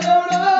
Deus.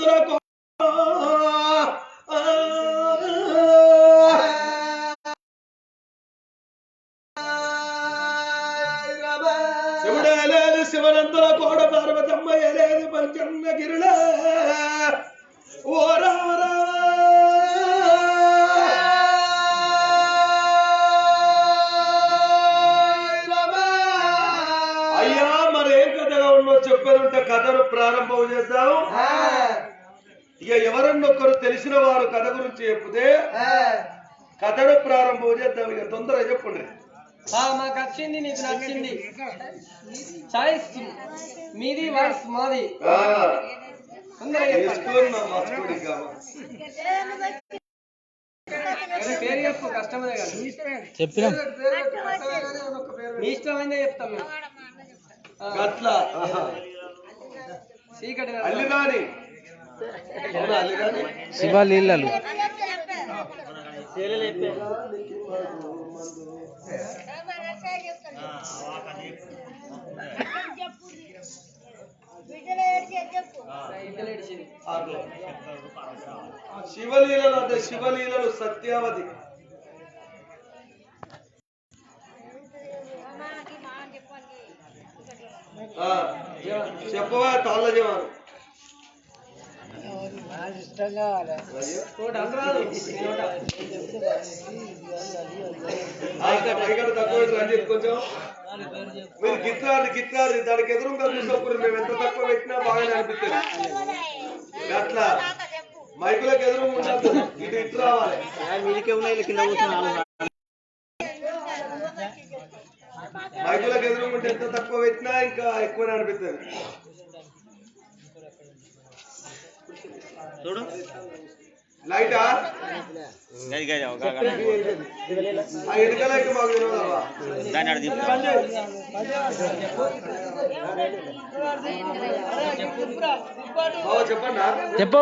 శివనందుల కో- ఆ, శివుడేలేని శివనందుల కోడ పార్వతమ్మ ఏలేని పంచన్న గిరిల ఓ చేద్దాం ఇక ఎవరన్నా ఒకరు తెలిసిన వారు కథ గురించి చెప్తే కథను ప్రారంభం చేద్దాం ఇక తొందరగా చెప్పండి ఆ, మాకు వచ్చింది నీకు నచ్చింది. చాయిస్ మీది వాయిస్ మాది. మీ ఇష్టమైందే చెప్తాం మేము. గట్ల ఆహా. చీకటి అల్లి రాని అవునా అల్లి రాని శివలీలలు. శివలీలలు అంటే శివలీలలు సత్యావతి పెట్టు రంజిత్ కొంచెం. మీరు దానికి ఎదురుగా మేము ఎంత తక్కువ పెట్టినా బాగానే అనిపిస్తుంది. అట్లా మైకులకు ఎదురు ఉండదు ఇటు ఇటు రావాలి. మైకులకు ఎదురు ఉంటే ఎంత తక్కువ పెట్టినా ఇంకా ఎక్కువనే అనిపిస్తుంది. చూడు. లైటా? ఆ లైట్ మాకు తెలియదమ్మా దాన్ని అక్కడ తిప్పు. బాబా చెప్పండి చెప్పు.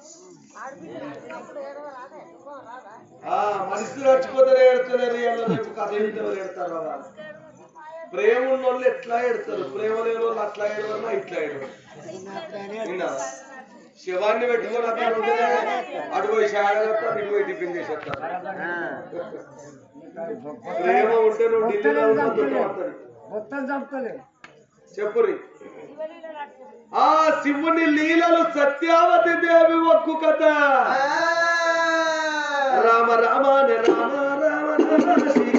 మనుషులు చచ్చిపోతారు ఏడుతున్నారు ఇవాళ రేపు కథ ఇంటారు ఏడతారు ప్రేమ ఉన్న వాళ్ళు ఎట్లా ఏడతారు? ప్రేమ లేని వాళ్ళు అట్లా ఏడవరు ఇట్లా ఏడవరు? శవాన్ని పెట్టుకొని అక్కడ ఉంటేనే అటు పోయి షాడగొట్టారు ఇటు పోయి టిఫిన్ చేసేస్తారు. ప్రేమ ఉంటే నువ్వు ఢిల్లీలో చెప్పురి ఆ శివుని లీలలు సత్యావతి దేవి ఒక్కు కథ రామ రామ రామ రామ రామ శ్రీ రామ రామ